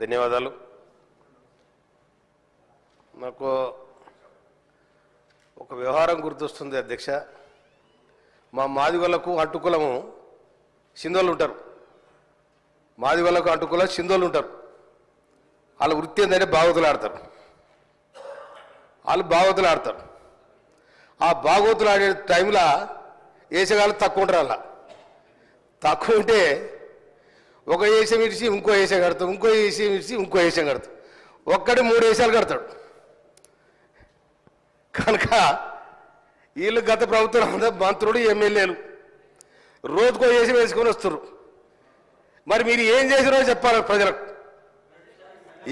ధన్యవాదాలు. నాకు ఒక వ్యవహారం గుర్తొస్తుంది అధ్యక్ష. మా మాదిగలకు అటుకులము సింధోళ్ళు ఉంటారు. మాదిగలకు అడ్డుకుల సింధోళ్ళు ఉంటారు. వాళ్ళ వృత్తి ఏంటంటే బాగోతులు ఆడతారు. వాళ్ళు బాగోతులు ఆడతారు. ఆ బాగోతులు ఆడే టైంలో వేసేగాళ్ళు తక్కువ ఉంటారు అలా. తక్కువ ఉంటే ఒక ఏసే విడిచి ఇంకో ఏసే కడతాం ఇంకో ఏసే విడిచి ఇంకో ఏసే కడతాం. ఒక్కడి మూడు ఏసాలు కడతాడు. కనుక వీళ్ళు గత ప్రభుత్వం అంతా మంత్రులు ఎమ్మెల్యేలు రోజుకో వేసి వేసుకొని వస్తారు మరి మీరు ఏం చేసినో చెప్పాలి ప్రజలకు.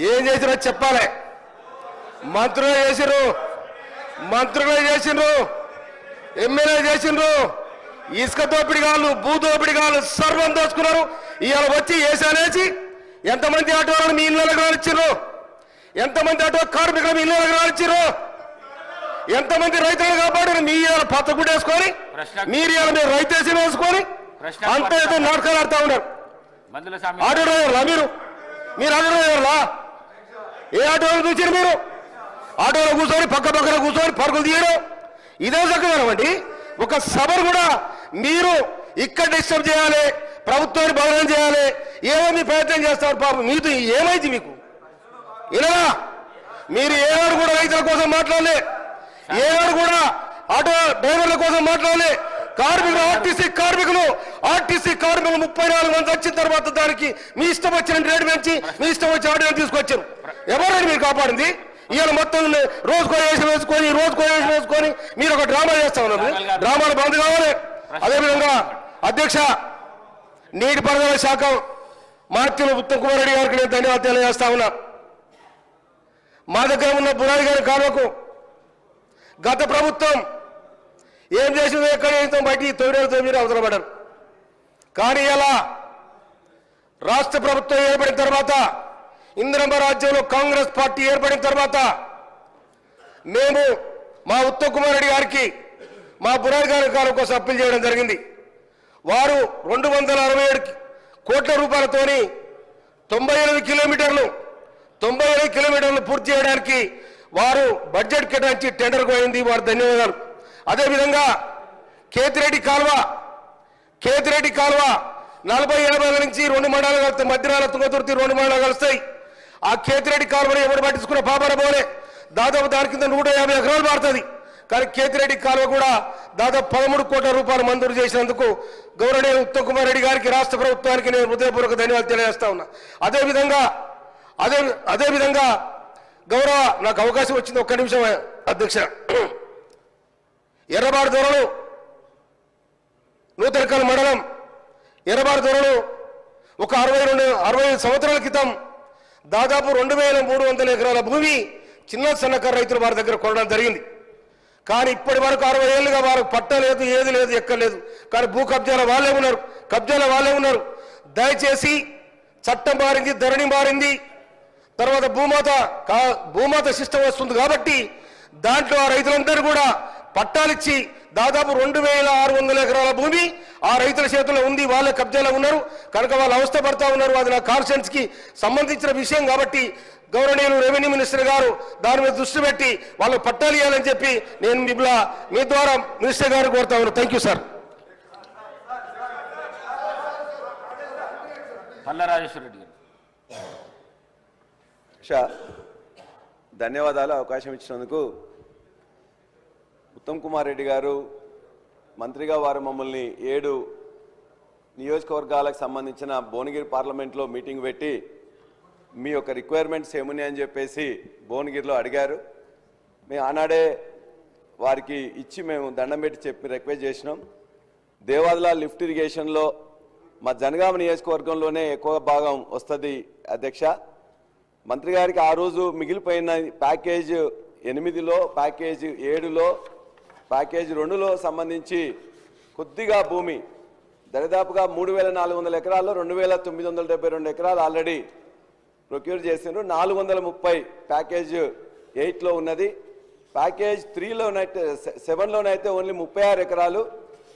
ఏం చేసినో చెప్పాలి. మంత్రులు చేసిరు మంత్రులు చేసిండ్రు ఎమ్మెల్యే చేసిండ్రు ఇసుక దోపిడి కాళ్ళు భూ దోపిడి కాళ్ళు సర్వం దోచుకున్నారు ఇవాళ వచ్చి ఏసానేసి ఎంతమంది ఆటో వాళ్ళని మీ ఇళ్ళకి రానిచ్చారు ఎంతమంది ఆటో కార్మికులు మీ ఇళ్ళకి రానిచ్చారు ఎంతమంది రైతులు కాపాడారు? మీ ఇవాళ ప్రశ్న- మీరు ఇవాళ మీరు రైతేసి వేసుకొని అంత ఏదో నాటకాలు ఆడుతూ ఉన్నారు. ఆటో డ్రైవర్లా మీరు? మీరు ఆటో డ్రైవర్లా? ఏ ఆటోలో చూసారు మీరు? ఆటోలో కూర్చొని పక్క పక్కన కూర్చొని పరుగులు తీయడం. ఇదే చక్కదనం అండి ఒక సభను కూడా మీరు ఇక్కడ డిస్టర్బ్ చేయాలి ప్రభుత్వాన్ని భవనం చేయాలి ఏమో మీ ప్రయత్నం చేస్తారు పాపం. మీతో ఏమైంది మీకు? ఇలా మీరు ఏనాడు కూడా రైతుల కోసం మాట్లాడలే. ఏనాడు కూడా ఆటో డ్రైవర్ల కోసం మాట్లాడలే. కార్మికులు ఆర్టీసీ కార్మికులు ఆర్టీసీ కార్మికులు ముప్పై నాలుగు మంది వచ్చిన తర్వాత దానికి మీ ఇష్టం వచ్చిన రేటు పెంచి మీ ఇష్టం వచ్చిన ఆటోని తీసుకొచ్చారు. ఎవరైనా మీరు కాపాడింది? ఇవాళ మొత్తం రోజుకో వేసి వేసుకొని రోజుకో వేసి వేసుకొని మీరు ఒక డ్రామా చేస్తా ఉన్నారు. డ్రామాలు బంద్ కావాలి. అదేవిధంగా అధ్యక్ష నీటిపారుదల శాఖ మార్చులు ఉత్తమ్ కుమార్ రెడ్డి గారికి నేను ధన్యవాదాలు తెలియజేస్తా ఉన్నా. మా దగ్గర ఉన్న బురాయి గారి కాలువకు గత ప్రభుత్వం ఏం చేసిందో ఎక్కడ చేస్తాం బయటికి తొమ్మిది తొమ్మిది అవసరం కానీ ఇలా రాష్ట్ర ప్రభుత్వం ఏర్పడిన తర్వాత ఇంద్రమ్మ రాజ్యంలో కాంగ్రెస్ పార్టీ ఏర్పడిన తర్వాత మేము మా ఉత్తమ్ కుమార్ రెడ్డి గారికి మా బురాయి గారి కోసం అప్పీల్ చేయడం జరిగింది. వారు రెండు వందల అరవై ఏడు కోట్ల రూపాయలతోని తొంభై ఎనిమిది కిలోమీటర్లు తొంభై ఎనిమిది కిలోమీటర్లు పూర్తి చేయడానికి వారు బడ్జెట్ కేటాయించి టెండర్ పోయింది వారు ధన్యవాదాలు. అదేవిధంగా కేతిరెడ్డి కాలువ కేతిరెడ్డి కాలువ నలభై ఎనభై నుంచి రెండు మండలాలు కలుస్తాయి మధ్యరాల తుంగతుర్తి రెండు మండలాలు కలుస్తాయి. ఆ కేతిరెడ్డి కాలువని ఎవరు పట్టించుకున్న పాపన పోలే దాదాపు దాని కింద నూట యాభై ఎకరాలు మారుతుంది కానీ కేతిరెడ్డి కాలువ కూడా దాదాపు పదమూడు కోట్ల రూపాయలు మంజూరు చేసినందుకు గౌరవనీయ ఉత్తమ్ కుమార్ రెడ్డి గారికి రాష్ట్ర ప్రభుత్వానికి నేను హృదయపూర్వక ధన్యవాదాలు తెలియజేస్తా ఉన్నా. అదేవిధంగా అదే అదేవిధంగా గౌరవ నాకు అవకాశం వచ్చింది ఒక్క నిమిషం అధ్యక్ష. ఎర్రబాడు దొరలు నూతనకల్ మండలం ఎర్రబాడు దొరలు ఒక అరవై రెండు అరవై ఐదు సంవత్సరాల క్రితం దాదాపు రెండు వేల మూడు వందల ఎకరాల భూమి చిన్న సన్నకారు రైతులు వారి దగ్గర కొనడం జరిగింది. కానీ ఇప్పటి వరకు అరవై ఏళ్ళుగా వారికి పట్ట లేదు ఏది లేదు. ఎక్కలేదు కానీ భూ కబ్జాల వాళ్ళే ఉన్నారు. కబ్జాల వాళ్ళే ఉన్నారు. దయచేసి చట్టం మారింది ధరణి మారింది. తర్వాత భూమాత కా- భూమాత సిస్టమ్ వస్తుంది కాబట్టి దాంట్లో ఆ రైతులందరూ కూడా పట్టాలిచ్చి దాదాపు రెండు వేల ఆరు వందల ఎకరాల భూమి ఆ రైతుల చేతుల్లో ఉంది వాళ్ళే కబ్జాలో ఉన్నారు. కనుక వాళ్ళు అవస్థ పడతా ఉన్నారు. అది నా కి సంబంధించిన విషయం కాబట్టి గౌరవనీయులు రెవెన్యూ మినిస్టర్ గారు దాని మీద దృష్టి పెట్టి వాళ్ళు పట్టాలు ఇవ్వాలని చెప్పి నేను మిమ్మల్ని మీ ద్వారా మినిస్టర్ గారు కోరుతా ఉన్నాను thank you sir Palla Rajeshwara Reddy గారు. షా ధన్యవాదాలు అవకాశం ఇచ్చినందుకు ఉత్తమ్ కుమార్ రెడ్డి గారు మంత్రిగా వారు మమ్మల్ని ఏడు నియోజకవర్గాలకు సంబంధించిన భువనగిరి పార్లమెంట్లో మీటింగ్ పెట్టి మీ యొక్క రిక్వైర్మెంట్స్ ఏమున్నాయి అని చెప్పేసి భువనగిరిలో అడిగారు. మేము ఆనాడే వారికి ఇచ్చి మేము దండం పెట్టి చెప్పి రిక్వెస్ట్ చేసినాం. దేవాదుల లిఫ్ట్ ఇరిగేషన్లో మా జనగామ నియోజకవర్గంలోనే ఎక్కువ భాగం వస్తుంది అధ్యక్ష. మంత్రి గారికి ఆ రోజు మిగిలిపోయిన ప్యాకేజ్ ఎనిమిదిలో ప్యాకేజ్ ఏడులో ప్యాకేజ్ రెండులో సంబంధించి కొద్దిగా భూమి దరిదాపుగా మూడు వేల నాలుగు వందల ఎకరాల్లో రెండు వేల తొమ్మిది వందల డెబ్బై రెండు ఎకరాలు ఆల్రెడీ ప్రొక్యూర్ చేసిండ్రు. నాలుగు వందల ముప్పై ప్యాకేజ్ ఎయిట్లో ఉన్నది. ప్యాకేజ్ త్రీలోనైతే సెవెన్లోనైతే ఓన్లీ ముప్పై ఆరు ఎకరాలు.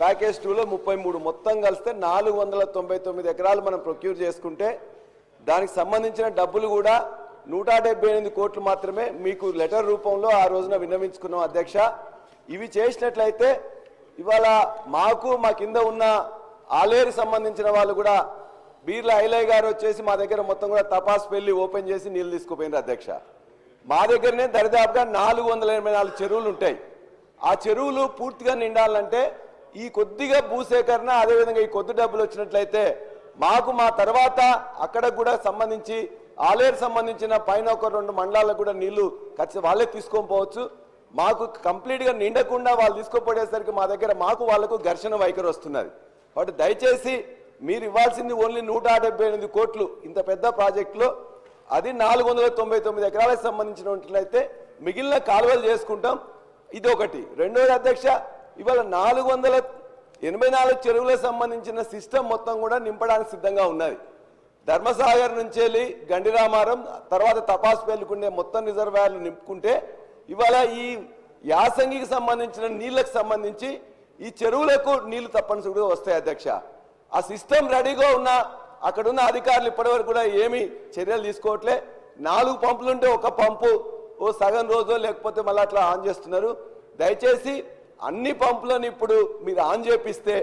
ప్యాకేజ్ టూలో ముప్పై మూడు. మొత్తం కలిస్తే నాలుగు వందల తొంభై తొమ్మిది ఎకరాలు మనం ప్రొక్యూర్ చేసుకుంటే దానికి సంబంధించిన డబ్బులు కూడా నూట డెబ్బై ఎనిమిది కోట్లు మాత్రమే మీకు లెటర్ రూపంలో ఆ రోజున విన్నవించుకున్నాం అధ్యక్ష. ఇవి చేసినట్లయితే ఇవాళ మాకు మా కింద ఉన్న ఆలేరు సంబంధించిన వాళ్ళు కూడా బీర్ల ఐలయ్య గారు వచ్చేసి మా దగ్గర మొత్తం కూడా తపాస్ పెళ్ళి ఓపెన్ చేసి నీళ్ళు తీసుకుపోయినారు అధ్యక్ష. మా దగ్గరనే దరిదాపుగా నాలుగు వందల ఎనభై నాలుగు చెరువులు ఉంటాయి. ఆ చెరువులు పూర్తిగా నిండాలంటే ఈ కొద్దిగా భూసేకరణ అదేవిధంగా ఈ కొద్ది డబ్బులు వచ్చినట్లయితే మాకు మా తర్వాత అక్కడ కూడా సంబంధించి ఆలేరు సంబంధించిన పైన ఒక రెండు మండలాలకు కూడా నీళ్ళు ఖచ్చితంగా వాళ్ళే తీసుకొని పోవచ్చు. మాకు కంప్లీట్గా నిండకుండా వాళ్ళు తీసుకుపోయేసరికి మా దగ్గర మాకు వాళ్ళకు ఘర్షణ వైఖరి వస్తున్నది. కాబట్టి దయచేసి మీరు ఇవ్వాల్సింది ఓన్లీ నూట ఎనిమిది కోట్లు ఇంత పెద్ద ప్రాజెక్టులో. అది నాలుగు వందల తొంభై తొమ్మిది ఎకరాలకు సంబంధించినట్లయితే మిగిలిన కాలువలు చేసుకుంటాం. ఇది ఒకటి. రెండోది అధ్యక్ష ఇవాళ నాలుగు వందల ఎనభై నాలుగు చెరువులకు సంబంధించిన సిస్టమ్ మొత్తం కూడా నింపడానికి సిద్ధంగా ఉన్నది. ధర్మసాగర్ నుంచి వెళ్ళి గండిరామారం తర్వాత తపాసు పెళ్ళుకుండే మొత్తం రిజర్వాయర్లు నింపుకుంటే ఇవాళ ఈ యాసంగికి సంబంధించిన నీళ్ళకు సంబంధించి ఈ చెరువులకు నీళ్ళు తప్పనిసరిగా వస్తాయి అధ్యక్ష. ఆ సిస్టమ్ రెడీగా ఉన్న అక్కడ ఉన్న అధికారులు ఇప్పటివరకు కూడా ఏమి చర్యలు తీసుకోవట్లే. నాలుగు పంపులు ఉంటే ఒక పంపు ఓ సగం రోజు లేకపోతే మళ్ళీ అట్లా ఆన్ చేస్తున్నారు. దయచేసి అన్ని పంపులను ఇప్పుడు మీరు ఆన్ చేపిస్తే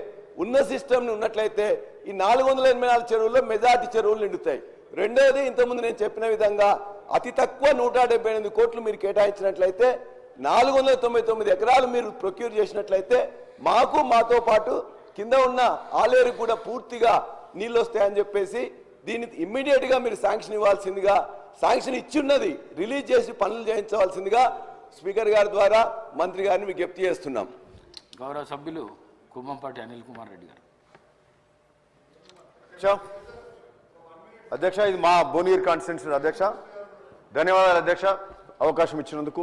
ఉన్న సిస్టమ్ని ఉన్నట్లయితే ఈ నాలుగు వందల ఎనభై నాలుగు చెరువుల్లో మెజార్టీ చెరువులు నిండుతాయి. రెండోది ఇంతకుముందు నేను చెప్పిన విధంగా అతి తక్కువ నూట డెబ్బై ఎనిమిది కోట్లు మీరు కేటాయించినట్లయితే నాలుగు వందల తొంభై తొమ్మిది ఎకరాలు మీరు ప్రొక్యూర్ చేసినట్లయితే మాకు మాతో పాటు కింద ఉన్న ఆలేరు కూడా పూర్తిగా నీళ్ళు వస్తాయని చెప్పేసి దీన్ని ఇమ్మీడియట్గా మీరు శాంక్షన్ ఇవ్వాల్సిందిగా శాంక్షన్ ఇచ్చున్నది రిలీజ్ చేసి పనులు చేయించవలసిందిగా స్పీకర్ గారి ద్వారా మంత్రి గారిని విజ్ఞప్తి చేస్తున్నాం. గౌరవ సభ్యులు కుమ్మంపాటి అనిల్ కుమార్ రెడ్డి గారు. అధ్యక్ష అధ్యక్ష ఇది మా భువనగిరి కాన్స్టిట్యున్సీ అధ్యక్ష. ధన్యవాదాలు అధ్యక్ష. అవకాశం ఇచ్చినందుకు.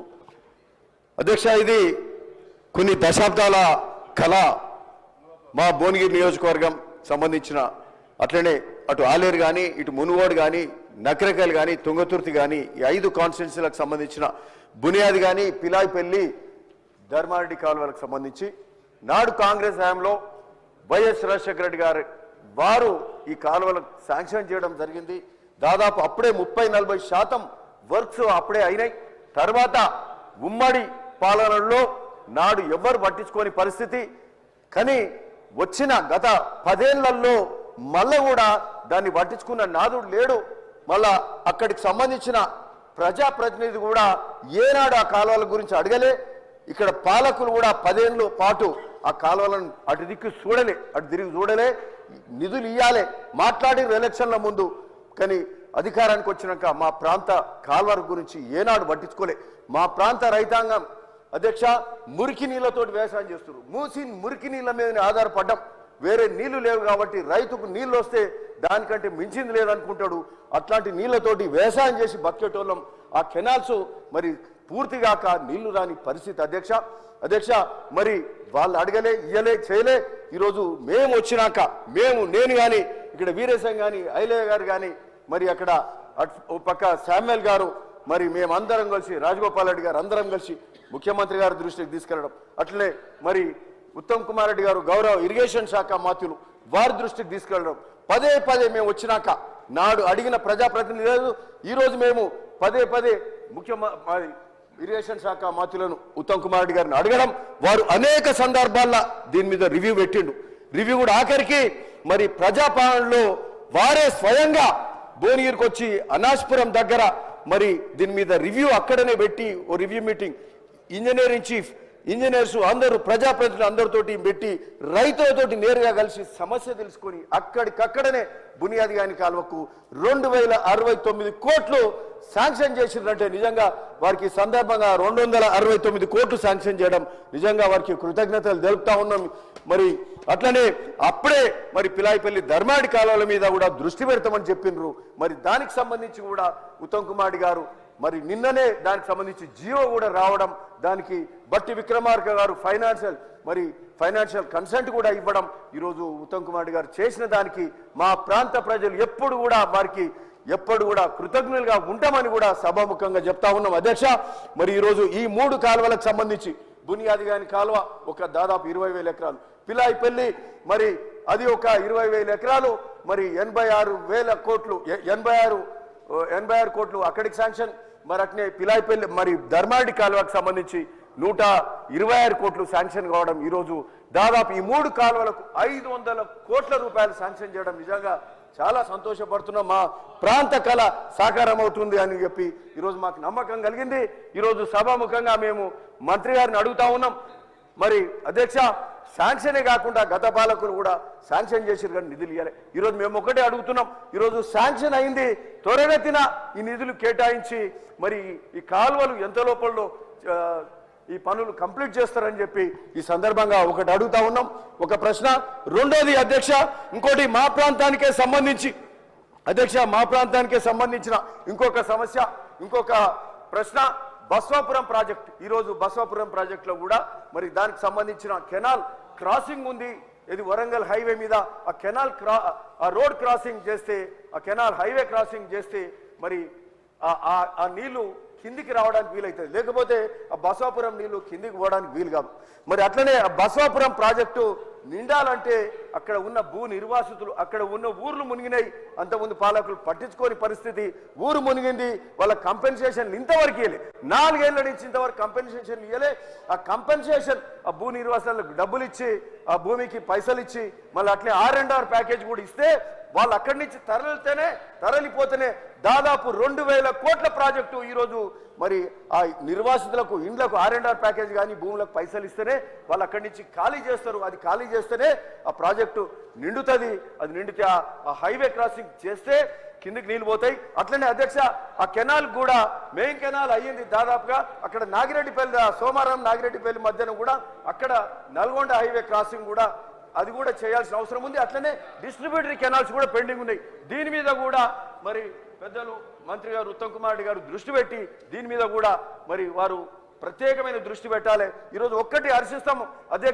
అధ్యక్ష ఇది కొన్ని దశాబ్దాల కళ మా భువనగిరి నియోజకవర్గం సంబంధించిన అట్లనే అటు ఆలేరు కానీ ఇటు మునుగోడు కానీ నకరకల్ కానీ తుంగతుర్తి కానీ ఈ ఐదు కాన్స్టిట్యున్సీలకు సంబంధించిన బునియాది కానీ పిలాయిపల్లి ధర్మారెడ్డి కాలువలకు సంబంధించి నాడు కాంగ్రెస్ హయాంలో వైఎస్ రాజశేఖర రెడ్డి గారు వారు ఈ కాలువలకు శాంక్షన్ చేయడం జరిగింది. దాదాపు అప్పుడే ముప్పై నలభై శాతం వర్క్స్ అప్పుడే అయినాయి. తర్వాత ఉమ్మడి పాలనలో నాడు ఎవ్వరు పట్టించుకోని పరిస్థితి. కానీ వచ్చిన గత పదేళ్ళలో మళ్ళా కూడా దాన్ని పట్టించుకున్న నాదుడు లేడు. మళ్ళా అక్కడికి సంబంధించిన ప్రజాప్రతినిధి కూడా ఏనాడు ఆ కాలువల గురించి అడగలే. ఇక్కడ పాలకులు కూడా పదేళ్ళ పాటు ఆ కాలువలను అటు దిక్కు చూడలే అటు తిరిగి చూడలే. నిధులు ఇయ్యాలే. మాట్లాడి ఎలక్షన్ల ముందు. కానీ అధికారానికి వచ్చినాక మా ప్రాంత కాల్వల గురించి ఏనాడు పట్టించుకోలే. మా ప్రాంత రైతాంగం అధ్యక్ష మురికి నీళ్ళతోటి వ్యవసాయం చేస్తున్నారు. మూసి మురికి నీళ్ళ మీదనే ఆధారపడ్డం. వేరే నీళ్ళు లేవు కాబట్టి రైతుకు నీళ్ళు వస్తే దానికంటే మించింది లేదనుకుంటాడు. అట్లాంటి నీళ్ళతోటి వ్యవసాయం చేసి బతికేటోళ్ళం. ఆ కెనాల్స్ మరి పూర్తిగాక నీళ్ళు రాని పరిస్థితి అధ్యక్ష. అధ్యక్ష మరి వాళ్ళు అడగలే ఇయ్యలే చేయలే. ఈరోజు మేము వచ్చినాక మేము నేను కానీ ఇక్కడ వీరేశం కానీ ఐలయ్య గారు కానీ మరి అక్కడ అట్- ఓ పక్క శామ్యుల్ గారు మరి మేమందరం కలిసి రాజగోపాల్ రెడ్డి గారు అందరం కలిసి ముఖ్యమంత్రి గారి దృష్టికి తీసుకెళ్ళడం అట్లనే మరి ఉత్తమ్ కుమార్ రెడ్డి గారు గౌరవ ఇరిగేషన్ శాఖ మాత్యులు వారి దృష్టికి తీసుకెళ్ళడం పదే పదే మేము వచ్చినాక నాడు అడిగిన ప్రజాప్రతినిధి లేదు. ఈరోజు మేము పదే పదే ముఖ్యమంత్రి ఇరిగేషన్ శాఖ మాతులను ఉత్తమ్ కుమార్ రెడ్డి గారిని అడగడం. వారు అనేక సందర్భాల్లో దీని మీద రివ్యూ పెట్టిండు. రివ్యూ కూడా ఆఖరికి మరి ప్రజాపాలనలో వారే స్వయంగా భువనగిరికి వచ్చి అనాజ్పురం దగ్గర మరి దీని మీద రివ్యూ అక్కడనే పెట్టి ఓ review meeting. Engineering chief engineers అందరూ ప్రజాప్రతినిధులు అందరితోటి పెట్టి రైతులతోటి నేరుగా కలిసి సమస్య తెలుసుకొని అక్కడికక్కడనే బునియాది గాని కాలువకు రెండు వేల అరవై తొమ్మిది కోట్లు శాంక్షన్ చేసిందంటే నిజంగా వారికి సందర్భంగా రెండు వందల అరవై తొమ్మిది కోట్లు శాంక్షన్ చేయడం నిజంగా వారికి కృతజ్ఞతలు తెలుపుతా ఉన్నాం. మరి అట్లనే అప్పుడే మరి పిలాయిపల్లి ధర్మాడి కాలువల మీద కూడా దృష్టి పెడతామని చెప్పిండ్రు. మరి దానికి సంబంధించి కూడా ఉత్తమ్ కుమార్ గారు మరి నిన్ననే దానికి సంబంధించి జియో కూడా రావడం దానికి బట్టి విక్రమార్క గారు ఫైనాన్షియల్ మరి ఫైనాన్షియల్ కన్సెంట్ కూడా ఇవ్వడం ఈరోజు ఉత్తమ్ కుమార్ గారు చేసిన దానికి మా ప్రాంత ప్రజలు ఎప్పుడు కూడా వారికి ఎప్పుడు కూడా కృతజ్ఞులుగా ఉంటామని కూడా సభాముఖంగా చెప్తా ఉన్నాం. అధ్యక్ష మరి ఈరోజు ఈ మూడు కాలువలకు సంబంధించి బునియాది గాని కాలువ ఒక దాదాపు ఇరవై వేల ఎకరాలు. పిలాయి పెళ్ళి మరి అది ఒక ఇరవై వేల ఎకరాలు మరి ఎనభై ఆరు వేల కోట్లు ఎనభై ఆరు ఎనభై ఆరు కోట్లు అక్కడికి శాంక్షన్ మరి అట్నే పిలాయిపల్లి మరి ధర్మారెడ్డి కాలువకు సంబంధించి నూట ఇరవై ఆరు కోట్లు శాంక్షన్ కావడం ఈరోజు దాదాపు ఈ మూడు కాలువలకు ఐదు వందల కోట్ల రూపాయలు శాంక్షన్ చేయడం నిజంగా చాలా సంతోషపడుతున్నాం. మా ప్రాంత కళ సాకారం అవుతుంది అని చెప్పి ఈరోజు మాకు నమ్మకం కలిగింది. ఈరోజు సభాముఖంగా మేము మంత్రి గారిని అడుగుతా ఉన్నాం. మరి అధ్యక్ష శాంక్షనే కాకుండా గత పాలకులు కూడా శాంక్షన్ చేసిరు కానీ నిధులు ఇవ్వాలి ఈరోజు మేము ఒకటే అడుగుతున్నాం ఈరోజు శాంక్షన్ అయింది త్వరగతిన ఈ నిధులు కేటాయించి మరి ఈ కాలువలు ఎంత లోపల్లో ఈ పనులు కంప్లీట్ చేస్తారని చెప్పి ఈ సందర్భంగా ఒకటి అడుగుతా ఉన్నాం. ఒక ప్రశ్న రెండోది అధ్యక్ష ఇంకోటి మా ప్రాంతానికే సంబంధించి అధ్యక్ష మా ప్రాంతానికే సంబంధించిన ఇంకొక సమస్య ఇంకొక ప్రశ్న బస్వాపురం ప్రాజెక్ట్ ఈరోజు బస్వాపురం ప్రాజెక్టులో కూడా మరి దానికి సంబంధించిన కెనాల్ క్రాసింగ్ ఉంది. ఇది వరంగల్ హైవే మీద ఆ కెనాల్ క్రా ఆ రోడ్ క్రాసింగ్ చేస్తే ఆ కెనాల్ హైవే క్రాసింగ్ చేస్తే మరి ఆ- ఆ- ఆ నీళ్ళు కిందికి రావడానికి వీలవుతుంది లేకపోతే ఆ బసవాపురం నీళ్ళు కిందికి పోవడానికి వీలు కాదు. మరి అట్లనే ఆ బసవాపురం ప్రాజెక్టు నిండాలంటే అక్కడ ఉన్న భూ నిర్వాసితులు అక్కడ ఉన్న ఊర్లు మునిగినాయి. అంతకుముందు పాలకులు పట్టించుకోని పరిస్థితి. ఊరు మునిగింది వాళ్ళ కంపెన్సేషన్ ఇంతవరకు ఇవ్వలే నాలుగేళ్ళు నుంచి ఇంతవరకు కంపెన్సేషన్ ఇవ్వలే ఆ కంపెన్సేషన్ ఆ భూ నిర్వాసాలకు డబ్బులు ఇచ్చి ఆ భూమికి పైసలు ఇచ్చి మళ్ళీ అట్లే ఆర్ అండ్ ఆర్ ప్యాకేజ్ కూడా ఇస్తే వాళ్ళు అక్కడి నుంచి తరలితేనే తరలిపోతేనే దాదాపు రెండు వేల కోట్ల ప్రాజెక్టు ఈరోజు మరి ఆ నిర్వాసితులకు ఇండ్లకు ఆర్ అండ్ ఆర్ ప్యాకేజ్ కానీ భూములకు పైసలు ఇస్తేనే వాళ్ళు అక్కడి నుంచి ఖాళీ చేస్తారు. అది ఖాళీ చేస్తేనే ఆ ప్రాజెక్టు నిండుతుంది. అది నిండితే ఆ- హైవే క్రాసింగ్ చేస్తే కిందికి నీళ్ళు పోతాయి. అట్లనే అధ్యక్ష ఆ కెనాల్ కూడా మెయిన్ కెనాల్ అయ్యింది దాదాపుగా. అక్కడ నాగిరెడ్డిపల్లి సోమారం నాగిరెడ్డిపల్లి మధ్యన కూడా అక్కడ నల్గొండ హైవే క్రాసింగ్ కూడా అది కూడా చేయాల్సిన అవసరం ఉంది. అట్లనే డిస్ట్రిబ్యూటరీ కెనాల్స్ కూడా పెండింగ్ ఉన్నాయి. దీని మీద కూడా మరి పెద్దలు మంత్రి గారు ఉత్తమ్ కుమార్ రెడ్డి గారు దృష్టి పెట్టి దీని మీద కూడా మరి వారు ప్రత్యేకమైన దృష్టి పెట్టాలి. ఈరోజు ఒక్కటి హర్షిస్తాము. అదే